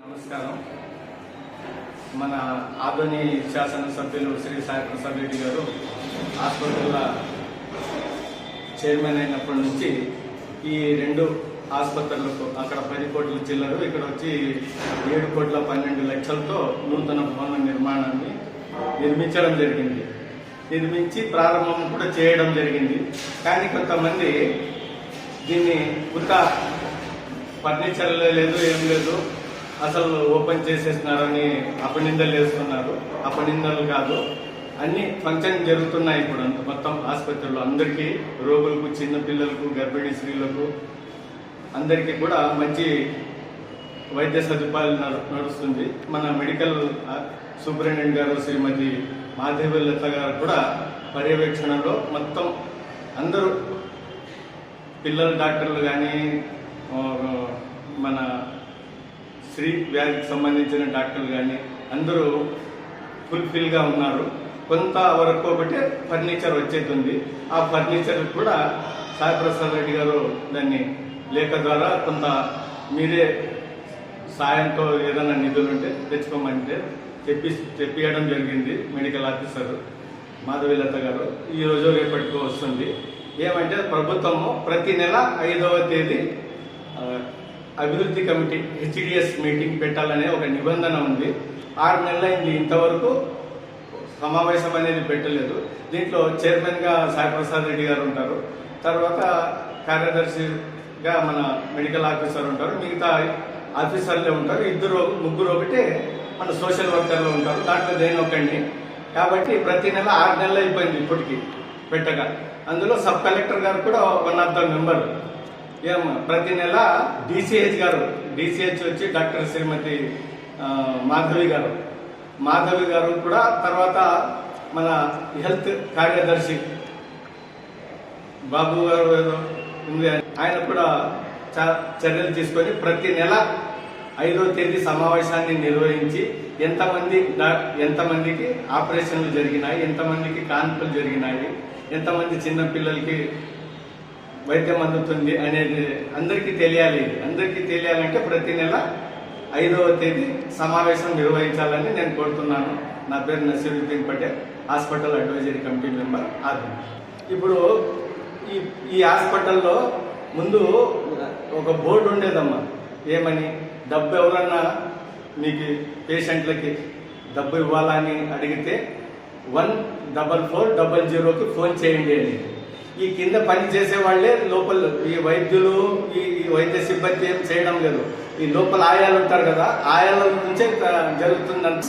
నమస్కారం. మన ఆధుని శాసనసభ్యులు శ్రీ సాయి ప్రసాద్ రెడ్డి గారు హాస్పిటల్ చైర్మన్ అయినప్పటి నుంచి ఈ రెండు ఆసుపత్రులకు అక్కడ పది కోట్ల చిల్లరు ఇక్కడ వచ్చి ఏడు కోట్ల పన్నెండు లక్షలతో నూతన భవన నిర్మాణాన్ని నిర్మించడం జరిగింది. నిర్మించి ప్రారంభం కూడా చేయడం జరిగింది. కానీ కొంతమంది దీన్ని ఉత ఫర్నిచర్ లేదు ఏం లేదు అసలు ఓపెన్ చేసేస్తున్నారని అపనిందలు వేస్తున్నారు. అపనిందలు కాదు అన్ని ఫంక్షన్ జరుగుతున్నాయి ఇప్పుడు అంత మొత్తం ఆసుపత్రిలో. అందరికీ రోగులకు చిన్న పిల్లలకు గర్భిణీ స్త్రీలకు అందరికీ కూడా మంచి వైద్య సదుపాయాలు నడు- నడుస్తుంది. మన మెడికల్ సూపరింటెండెంట్ గారు శ్రీమతి మాధవి లత గారు కూడా పర్యవేక్షణలో మొత్తం అందరూ పిల్లల డాక్టర్లు కానీ మన స్త్రీ వ్యాధికి సంబంధించిన డాక్టర్లు కానీ అందరూ ఫుల్ఫిల్గా ఉన్నారు. కొంత వరకు ఒకటి ఫర్నిచర్ వచ్చేది ఆ ఫర్నిచర్ కూడా సాయి ప్రసాద్ రెడ్డి గారు దాన్ని లేఖ ద్వారా కొంత మీరే సాయంతో ఏదైనా నిధులు ఉంటే తెచ్చుకోమంటే చెప్పి చెప్పియడం జరిగింది మెడికల్ ఆఫీసర్ మాధవీలత గారు. ఈ రోజు రేపటికి వస్తుంది. ఏమంటే ప్రభుత్వము ప్రతి నెల ఐదవ తేదీ అభివృద్ధి కమిటీ హెచ్డిఎస్ మీటింగ్ పెట్టాలనే ఒక నిబంధన ఉంది. ఆరు నెలలైంది ఇంతవరకు సమావేశం అనేది పెట్టలేదు. దీంట్లో చైర్మన్గా సాయిప్రసాద్ రెడ్డి గారు ఉంటారు. తర్వాత కార్యదర్శిగా మన మెడికల్ ఆఫీసర్ ఉంటారు. మిగతా ఆఫీసర్లే ఉంటారు. ఇద్దరు ముగ్గురు ఒకటి మన సోషల్ వర్కర్లు ఉంటారు. దాంట్లో దేని ఒకండి కాబట్టి ప్రతి నెల ఆరు నెలలు అయిపోయింది ఇప్పటికీ పెట్టగా. అందులో సబ్ కలెక్టర్ గారు కూడా వన్ ఆఫ్ ద మెంబర్ ప్రతి నెల డిసిహెచ్ గారు డిసిహెచ్ వచ్చి డాక్టర్ శ్రీమతి మాధవి గారు. మాధవి గారు కూడా తర్వాత మన హెల్త్ కార్యదర్శి. బాబు గారు ఏదో ఉంది ఆయన కూడా చ- చర్యలు తీసుకొని ప్రతి నెల ఐదో తేదీ సమావేశాన్ని నిర్వహించి ఎంతమంది ఎంతమందికి ఆపరేషన్లు జరిగినాయి ఎంతమందికి కాన్పులు జరిగినాయి ఎంతమంది చిన్నపిల్లలకి వైద్యం అందుతుంది అనేది అందరికీ తెలియాలి. అందరికీ తెలియాలంటే ప్రతి నెల ఐదవ తేదీ సమావేశం నిర్వహించాలని నేను కోరుతున్నాను. నా పేరు Naseeruddin Patel hospital advisory committee member ఆది ఇప్పుడు ఈ ఈ హాస్పిటల్లో ముందు ఒక బోర్డు ఉండేదమ్మా. ఏమని? డబ్బు ఎవరన్నా మీకు పేషెంట్లకి డబ్బు ఇవ్వాలని అడిగితే వన్ డబల్ ఫోర్ డబల్ జీరోకి ఫోన్ చేయండి అని. ఈ కింద పని చేసే వాళ్ళే లోపల ఈ వైద్యులు ఈ ఈ వైద్య సిబ్బంది ఏం చేయడం లేదు. ఈ లోపల ఆయాలు ఉంటారు కదా ఆయాల నుంచే జరుగుతుందని